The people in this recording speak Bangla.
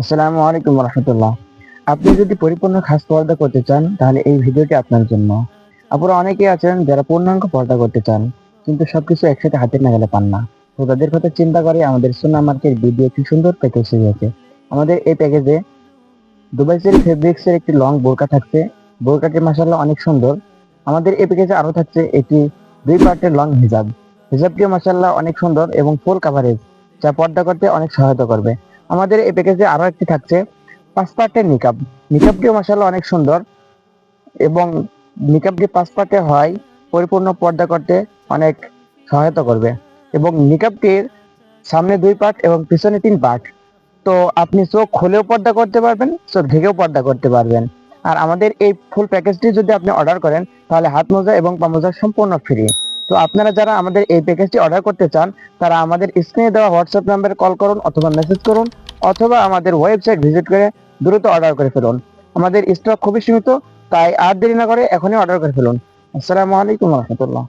আসসালামু আলাইকুম রহমতুল্লাহ আপনি যদি পরিপূর্ণ খাস পর্দা করতে চান, তাহলে এই ভিডিওটি আপনার জন্য। আপনারা অনেকেই আছেন যারা পূর্ণাঙ্গ পর্দা করতে চান, কিন্তু সবকিছু একসাথে হাতের নাগালে পান না। তো তাদের কথা চিন্তা করে আমাদের সোনা মার্কেট ভিডিও একটি সুন্দর প্যাকেজ হয়েছে আমাদের এই প্যাকেজে দুবাই সেরি ফেব্রিক্স একটি লং বোরকা থাকছে। বোরকাটি মাসাল্লাহ অনেক সুন্দর। আমাদের এই প্যাকেজে আরও থাকছে একটি দুই পার্টের লং হিজাব। হিজাবটিও মাসাল্লাহ অনেক সুন্দর এবং ফুল কাভারেজ যা পর্দা করতে অনেক সহায়তা করবে। আমাদের এই প্যাকেজে আরও একটি থাকছে পাঁচ পার্টের নিকাব নিকাবটিও মাসাল্লাহ অনেক সুন্দর এবং নিকাবটি পাঁচ পার্টে হয়, পরিপূর্ণ পর্দা করতে অনেক সহায়তা করবে এবং নিকাবটির সামনে দুই পার্ট এবং পিছনে তিন পার্ট তো আপনি চোখ খুলেও পর্দা করতে পারবেন, চোখ ঢেকেও পর্দা করতে পারবেন। আর আমাদের এই ফুল প্যাকেজটি যদি আপনি অর্ডার করেন, তাহলে হাত মোজা এবং পা মোজা সম্পূর্ণ ফ্রি তো আপনারা যারা আমাদের এই প্যাকেজটি অর্ডার করতে চান, তারা আমাদের স্ক্রিনে দেওয়া হোয়াটসঅ্যাপ নাম্বারে কল করুন অথবা মেসেজ করুন, অথবা আমাদের ওয়েবসাইট ভিজিট করে দ্রুত অর্ডার করে ফেলুন। আমাদের স্টক খুবই সীমিত, তাই আর দেরি না করে এখনই অর্ডার করে ফেলুন। আসসালামু আলাইকুম রহমতুল্লাহ।